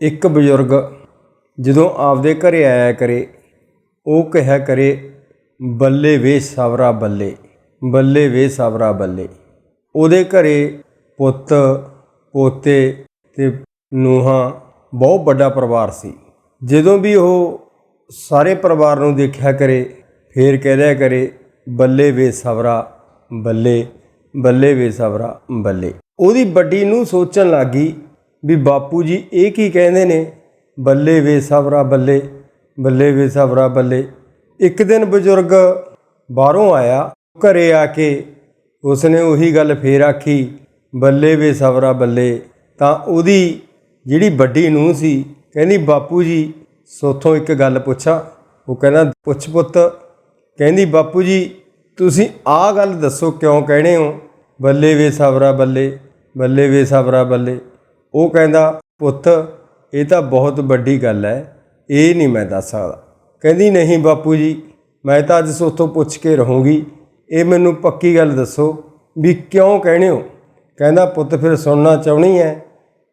ਇੱਕ ਬਜ਼ੁਰਗ ਜਦੋਂ ਆਪਦੇ ਘਰੇ ਆਇਆ ਕਰੇ, ਉਹ ਕਿਹਾ ਕਰੇ, ਬੱਲੇ ਵੇ ਸਵਰਾ ਬੱਲੇ ਬੱਲੇ ਵੇ ਸਵਰਾ ਬੱਲੇ। ਉਹਦੇ ਘਰੇ ਪੁੱਤ, ਪੋਤੇ ਤੇ ਨੂਹਾਂ, ਬਹੁਤ ਵੱਡਾ ਪਰਿਵਾਰ ਸੀ। ਜਦੋਂ ਵੀ ਉਹ ਸਾਰੇ ਪਰਿਵਾਰ ਨੂੰ ਦੇਖਿਆ ਕਰੇ, ਫੇਰ ਕਹਿ ਦਿਆ ਕਰੇ, ਬੱਲੇ ਵੇ ਸਵਰਾ ਬੱਲੇ ਬੱਲੇ ਵੇ ਸਵਰਾ ਬੱਲੇ। ਉਹਦੀ ਵੱਡੀ ਨੂੰ ਸੋਚਣ ਲੱਗੀ ਵੀ ਬਾਪੂ ਜੀ ਇਹ ਕੀ ਕਹਿੰਦੇ ਨੇ? ਬੱਲੇ ਵੇ ਸਵਰਾ ਬੱਲੇ ਬੱਲੇ ਵੇ ਸਵਰਾ ਬੱਲੇ। ਇੱਕ ਦਿਨ ਬਜ਼ੁਰਗ ਬਾਹਰੋਂ ਆਇਆ, ਘਰੇ ਆ ਕੇ ਉਸਨੇ ਉਹੀ ਗੱਲ ਫੇਰ ਆਖੀ, ਬੱਲੇ ਵੇ ਸਵਰਾ ਬੱਲੇ। ਤਾਂ ਉਹਦੀ ਜਿਹੜੀ ਵੱਡੀ ਨੂੰਹ ਸੀ, ਕਹਿੰਦੀ, ਬਾਪੂ ਜੀ, ਸੋਥੋਂ ਇੱਕ ਗੱਲ ਪੁੱਛਾਂ। ਉਹ ਕਹਿੰਦਾ, ਪੁੱਛ ਪੁੱਤ। ਕਹਿੰਦੀ, ਬਾਪੂ ਜੀ, ਤੁਸੀਂ ਆਹ ਗੱਲ ਦੱਸੋ ਕਿਉਂ ਕਹਿਣੇ ਹੋ? ਬੱਲੇ ਵੇ ਸਵਰਾ ਬੱਲੇ ਬੱਲੇ ਵੇ ਸਵਰਾ ਬੱਲੇ। ਉਹ ਕਹਿੰਦਾ, ਪੁੱਤ, ਇਹ ਤਾਂ ਬਹੁਤ ਵੱਡੀ ਗੱਲ ਹੈ, ਇਹ ਨਹੀਂ ਮੈਂ ਦੱਸ ਸਕਦਾ। ਕਹਿੰਦੀ, ਨਹੀਂ ਬਾਪੂ ਜੀ, ਮੈਂ ਤਾਂ ਅੱਜ ਸੋਥੋਂ ਪੁੱਛ ਕੇ ਰਹੂੰਗੀ। ਇਹ ਮੈਨੂੰ ਪੱਕੀ ਗੱਲ ਦੱਸੋ ਵੀ ਕਿਉਂ ਕਹਿਣੇ ਹੋ? ਕਹਿੰਦਾ, ਪੁੱਤ, ਫਿਰ ਸੁਣਨਾ ਚਾਹਣੀ ਹੈ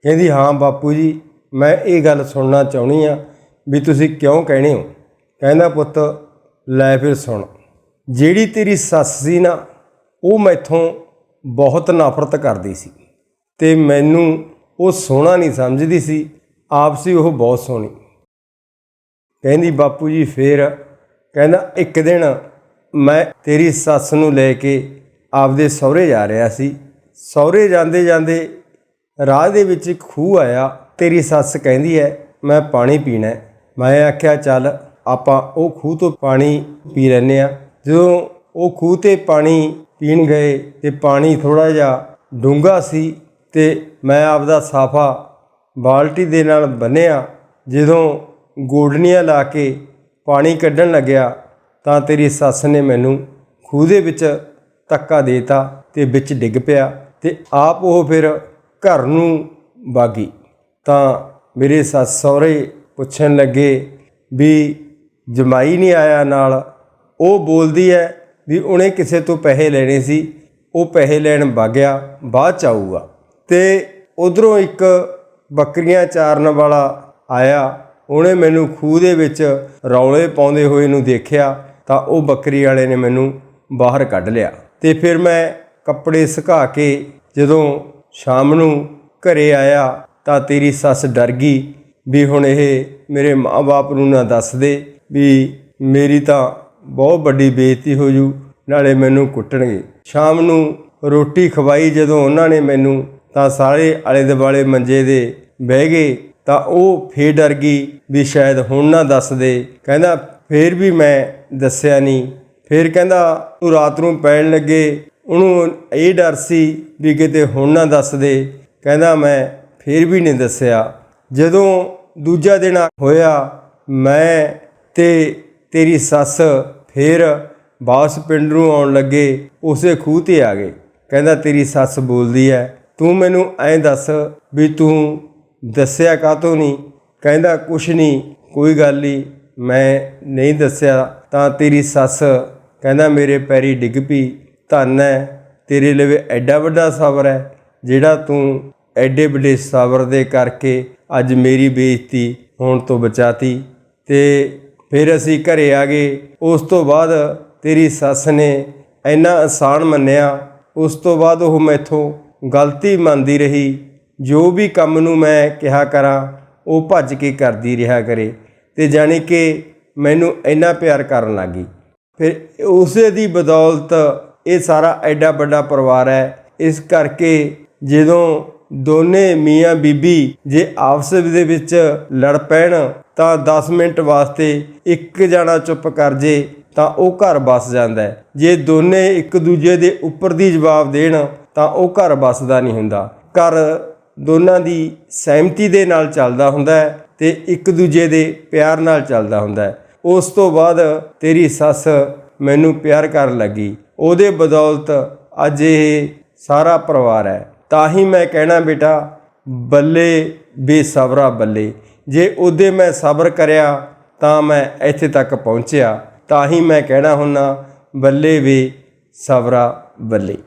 ਕਹਿੰਦੀ, ਹਾਂ ਬਾਪੂ ਜੀ, ਮੈਂ ਇਹ ਗੱਲ ਸੁਣਨਾ ਚਾਹਣੀ ਆ ਵੀ ਤੁਸੀਂ ਕਿਉਂ ਕਹਿਣੇ ਹੋ? ਕਹਿੰਦਾ, ਪੁੱਤ, ਲੈ ਫਿਰ ਸੁਣ। ਜਿਹੜੀ ਤੇਰੀ ਸੱਸ ਸੀ ਨਾ, ਉਹ ਮੈਥੋਂ ਬਹੁਤ ਨਫ਼ਰਤ ਕਰਦੀ ਸੀ ਤੇ ਮੈਨੂੰ ਉਹ ਸੋਹਣਾ ਨਹੀਂ ਸਮਝਦੀ ਸੀ। ਆਪ ਸੀ ਉਹ ਬਹੁਤ ਸੋਹਣੀ। ਕਹਿੰਦੀ, ਬਾਪੂ ਜੀ, ਫੇਰ? ਕਹਿੰਦਾ, ਇੱਕ ਦਿਨ ਮੈਂ ਤੇਰੀ ਸੱਸ ਨੂੰ ਲੈ ਕੇ ਆਪਦੇ ਸਹੁਰੇ ਜਾ ਰਿਹਾ ਸੀ। ਸਹੁਰੇ ਜਾਂਦੇ ਜਾਂਦੇ ਰਾਹ ਦੇ ਵਿੱਚ ਇੱਕ ਖੂਹ ਆਇਆ। ਤੇਰੀ ਸੱਸ ਕਹਿੰਦੀ ਹੈ, ਮੈਂ ਪਾਣੀ ਪੀਣਾ ਮੈਂ ਆਖਿਆ, ਚੱਲ, ਆਪਾਂ ਉਹ ਖੂਹ ਤੋਂ ਪਾਣੀ ਪੀ ਲੈਨੇ ਆ ਜਦੋਂ ਉਹ ਖੂਹ ਤੇ ਪਾਣੀ ਪੀਣ ਗਏ ਤੇ ਪਾਣੀ ਥੋੜਾ ਜਿਹਾ ਡੂੰਘਾ ਸੀ ਤੇ ਮੈਂ ਆਪਦਾ ਸਾਫਾ ਬਾਲਟੀ ਦੇ ਨਾਲ ਬੰਨਿਆ। ਜਦੋਂ ਗੋਡਨੀਆਂ ਲਾ ਕੇ ਪਾਣੀ ਕੱਢਣ ਲੱਗਿਆ ਤਾਂ ਤੇਰੀ ਸੱਸ ਨੇ ਮੈਨੂੰ ਖੂਹ ਦੇ ਵਿੱਚ ਧੱਕਾ ਦੇਤਾ ਤੇ ਵਿੱਚ ਡਿੱਗ ਪਿਆ ਤੇ ਆਪ ਉਹ ਫਿਰ ਘਰ ਨੂੰ ਬਾਗੀ। ਤਾਂ ਮੇਰੇ ਸੱਸ ਸਹੁਰੇ ਪੁੱਛਣ ਲੱਗੇ ਵੀ ਜਮਾਈ ਨਹੀਂ ਆਇਆ ਨਾਲ? ਉਹ ਬੋਲਦੀ ਹੈ ਵੀ ਉਹਨੇ ਕਿਸੇ ਤੋਂ ਪੈਸੇ ਲੈਣੇ ਸੀ। ਉਹ ਪੈਸੇ ਲੈਣ ਵਗਿਆ ਬਾਅਦ ਚ ਆਊਗਾ। ਤੇ ਉਧਰੋਂ ਇੱਕ ਬੱਕਰੀਆਂ ਚਾਰਨ ਵਾਲਾ ਆਇਆ। ਉਹਨੇ ਮੈਨੂੰ ਖੂਹ ਦੇ ਵਿੱਚ ਰੌਲੇ ਪਾਉਂਦੇ ਹੋਏ ਨੂੰ ਦੇਖਿਆ ਤਾਂ ਉਹ ਬੱਕਰੀ ਵਾਲੇ ਨੇ ਮੈਨੂੰ ਬਾਹਰ ਕੱਢ ਲਿਆ। ਤੇ ਫਿਰ ਮੈਂ ਕੱਪੜੇ ਸੁਕਾ ਕੇ ਜਦੋਂ ਸ਼ਾਮ ਨੂੰ ਘਰੇ ਆਇਆ ਤਾਂ ਤੇਰੀ ਸੱਸ ਡਰ ਗਈ ਵੀ ਹੁਣ ਇਹ ਮੇਰੇ ਮਾਪੇ ਨੂੰ ਨਾ ਦੱਸ ਦੇ ਵੀ ਮੇਰੀ ਤਾਂ ਬਹੁਤ ਵੱਡੀ ਬੇਇੱਜ਼ਤੀ ਹੋ ਜੂ, ਨਾਲੇ ਮੈਨੂੰ ਕੁੱਟਣਗੇ। ਸ਼ਾਮ ਨੂੰ ਰੋਟੀ ਖਵਾਈ ਜਦੋਂ ਉਹਨਾਂ ਨੇ ਮੈਨੂੰ ਤਾਂ ਸਾਰੇ ਆਲੇ ਦੁਆਲੇ ਮੰਜੇ ਦੇ ਬਹਿ ਗਏ ਤਾਂ ਉਹ ਫੇਰ ਡਰ ਗਈ ਵੀ ਸ਼ਾਇਦ ਹੁਣ ਨਾ ਦੱਸ ਦੇ। ਕਹਿੰਦਾ, ਫੇਰ ਵੀ ਮੈਂ ਦੱਸਿਆ ਨਹੀਂ ਫੇਰ ਕਹਿੰਦਾ, ਤੂੰ ਰਾਤ ਨੂੰ ਪੈਣ ਲੱਗੇ। ਉਹਨੂੰ ਇਹ ਡਰ ਸੀ ਵੀ ਕਿਤੇ ਹੁਣ ਨਾ ਦੱਸ ਦੇ। ਕਹਿੰਦਾ, ਮੈਂ ਫੇਰ ਵੀ ਨਹੀਂ ਦੱਸਿਆ। ਜਦੋਂ ਦੂਜਾ ਦਿਨ ਹੋਇਆ, ਮੈਂ ਤੇ ਤੇਰੀ ਸੱਸ ਫੇਰ ਬਾਸ ਪਿੰਡ ਨੂੰ ਆਉਣ ਲੱਗੇ, ਉਸੇ ਖੂਹ ਤੇ ਆ ਗਏ। ਕਹਿੰਦਾ, ਤੇਰੀ ਸੱਸ ਬੋਲਦੀ ਹੈ ਤੂੰ ਮੈਨੂੰ ਐਂ ਦੱਸ ਵੀ ਤੂੰ ਦੱਸਿਆ ਕਾਤੋਂ ਨਹੀਂ? ਕਹਿੰਦਾ, ਕੁਛ ਨਹੀਂ, ਕੋਈ ਗੱਲ ਨਹੀਂ। ਮੈਂ ਨਹੀਂ ਦੱਸਿਆ, ਤਾਂ ਤੇਰੀ ਸੱਸ ਕਹਿੰਦਾ, ਮੇਰੇ ਪੈਰੀ ਡਿੱਗ ਪਈ। ਧੰਨ ਹੈ ਤੇਰੇ ਲਵੇ ਐਡਾ ਵੱਡਾ ਸਬਰ ਹੈ ਜਿਹੜਾ ਤੂੰ ਐਡੇ ਵੱਡੇ ਸਬਰ ਦੇ ਕਰਕੇ ਅੱਜ ਮੇਰੀ ਬੇਇੱਜ਼ਤੀ ਹੋਣ ਤੋਂ ਬਚਾਤੀ। ਤੇ ਫਿਰ ਅਸੀਂ ਘਰੇ ਆ ਗਏ। ਉਸ ਤੋਂ ਬਾਅਦ ਤੇਰੀ ਸੱਸ ਨੇ ਇੰਨਾ ਆਸਾਨ ਮੰਨਿਆ। ਉਸ ਤੋਂ ਬਾਅਦ ਉਹ ਮੈਥੋਂ ਗਲਤੀ ਮੰਨਦੀ ਰਹੀ। ਜੋ ਵੀ ਕੰਮ ਨੂੰ ਮੈਂ ਕਿਹਾ ਕਰਾਂ, ਉਹ ਭੱਜ ਕੇ ਕਰਦੀ ਰਿਹਾ ਕਰੇ ਤੇ ਜਾਣੀ ਕਿ ਮੈਨੂੰ ਇੰਨਾ ਪਿਆਰ ਕਰਨ ਲੱਗੀ। ਫਿਰ ਉਸੇ ਦੀ ਬਦੌਲਤ ਇਹ ਸਾਰਾ ਐਡਾ ਵੱਡਾ ਪਰਿਵਾਰ ਹੈ। ਇਸ ਕਰਕੇ ਜਦੋਂ ਦੋਨੇ ਮੀਆਂ ਬੀਬੀ ਜੇ ਆਪਸ ਦੇ ਵਿੱਚ ਲੜ ਪੈਣ ਤਾਂ 10 ਮਿੰਟ ਵਾਸਤੇ ਇੱਕ ਜਣਾ ਚੁੱਪ ਕਰ ਜੇ। ਤਾਂ ਉਹ ਘਰ ਬਸ ਜਾਂਦਾ ਹੈ। ਜੇ ਦੋਨੇ ਇੱਕ ਦੂਜੇ ਦੇ ਉੱਪਰ ਦੀ ਜਵਾਬ ਦੇਣ, ਤਾਂ ਉਹ ਘਰ ਬਸਦਾ ਨਹੀਂ ਹੁੰਦਾ। ਘਰ ਦੋਨਾਂ ਦੀ ਸਹਿਮਤੀ ਦੇ ਨਾਲ ਚੱਲਦਾ ਹੁੰਦਾ ਹੈ ਤੇ ਇੱਕ ਦੂਜੇ ਦੇ ਪਿਆਰ ਨਾਲ ਚੱਲਦਾ ਹੁੰਦਾ ਹੈ। ਉਸ ਤੋਂ ਬਾਅਦ ਤੇਰੀ ਸੱਸ ਮੈਨੂੰ ਪਿਆਰ ਕਰਨ ਲੱਗੀ। ਉਹਦੇ ਬਦੌਲਤ ਅੱਜ ਇਹ ਸਾਰਾ ਪਰਿਵਾਰ ਹੈ। ਤਾਂ ਹੀ ਮੈਂ ਕਹਿਣਾ ਬੇਟਾ, ਬੱਲੇ ਬੇਸਬਰਾ ਬੱਲੇ। ਜੇ ਉਹਦੇ ਮੈਂ ਸਬਰ ਕਰਿਆ, ਤਾਂ ਮੈਂ ਇੱਥੇ ਤੱਕ ਪਹੁੰਚਿਆ। ਤਾਂ ਹੀ ਮੈਂ ਕਹਿਣਾ ਹੁੰਨਾ ਬੱਲੇ ਵੇ ਸਬਰਾ ਬੱਲੇ।